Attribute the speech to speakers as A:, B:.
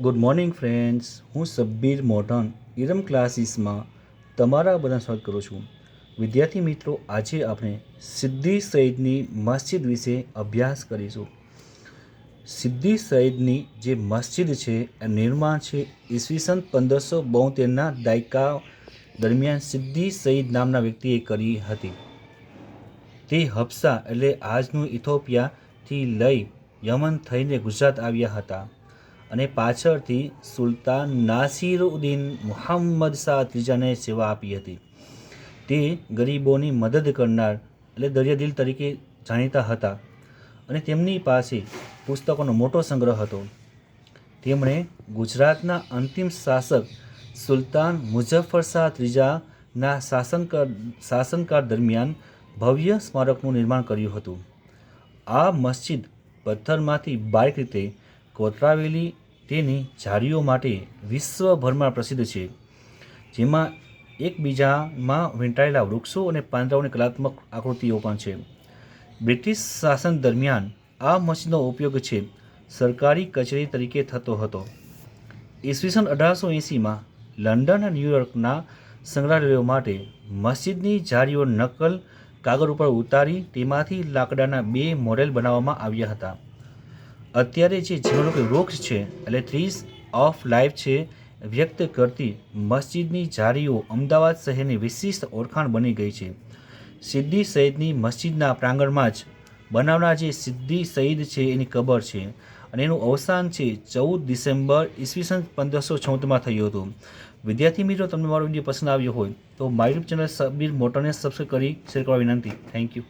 A: Good morning friends હું સબ્બીર મોઢન ઇરમ ક્લાસીસમાં તમારા બધા સ્વાગત કરું છું. વિદ્યાર્થી મિત્રો, આજે આપણે સિદ્ધિ સૈદની મસ્જિદ વિશે અભ્યાસ કરીશું. સિદ્ધિ સૈદની જે મસ્જિદ છે એ નિર્માણ છે ઈસવીસન પંદરસો બોતેરના દાયકા દરમિયાન સિદ્ધિ સઈદ નામના વ્યક્તિએ કરી હતી. તે હફસા એટલે આજનું ઇથોપિયાથી લઈ યમન થઈને ગુજરાત આવ્યા હતા. અને પાછળથી સુલતાન નાસિરુદ્દીન મુહમ્મદ શાહ ત્રીજાને સેવા આપી હતી. તે ગરીબોની મદદ કરનાર, એટલે દરિયાદિલ તરીકે જાણીતા હતા અને તેમની પાસે પુસ્તકોનો મોટો સંગ્રહ હતો. તેમણે ગુજરાતના અંતિમ શાસક સુલતાન મુઝફ્ફર શાહ ત્રીજાના શાસનકાળ શાસનકાળ દરમિયાન ભવ્ય સ્મારકનું નિર્માણ કર્યું હતું. આ મસ્જિદ પથ્થરમાંથી બારીક રીતે કોતરાવેલી તેની જાળીઓ માટે વિશ્વભરમાં પ્રસિદ્ધ છે, જેમાં એકબીજામાં વીંટાયેલા વૃક્ષો અને પાંદડાઓની કલાત્મક આકૃતિઓ પણ છે. બ્રિટિશ શાસન દરમિયાન આ મસ્જિદનો ઉપયોગ છે સરકારી કચેરી તરીકે થતો હતો. ઈસવીસન અઢારસો એંસીમાં લંડન અને ન્યૂયોર્કના સંગ્રહાલયો માટે મસ્જિદની જાળીઓ નકલ કાગળ ઉપર ઉતારી તેમાંથી લાકડાના બે મોડેલ બનાવવામાં આવ્યા હતા. અત્યારે જે જીવનરૂપી વૃક્ષ છે, એટલે ટ્રીઝ ઓફ લાઈફ છે, વ્યક્ત કરતી મસ્જિદની જારીઓ અમદાવાદ શહેરની વિશિષ્ટ ઓળખાણ બની ગઈ છે. સિદ્ધિ સઈદની મસ્જિદના પ્રાંગણમાં જ બનાવનાર જે સિદ્ધિ સઈદ છે, એની કબર છે અને એનું અવસાન છે ચૌદ ડિસેમ્બર ઈસવીસન પંદરસો ચૌદમાં થયું હતું. વિદ્યાર્થી મિત્રો, તમને મારો વીડિયો પસંદ આવ્યો હોય તો મારી ચેનલ સબીર મોટરને સબસ્ક્રાઈબ કરી શેર કરવા વિનંતી. Thank you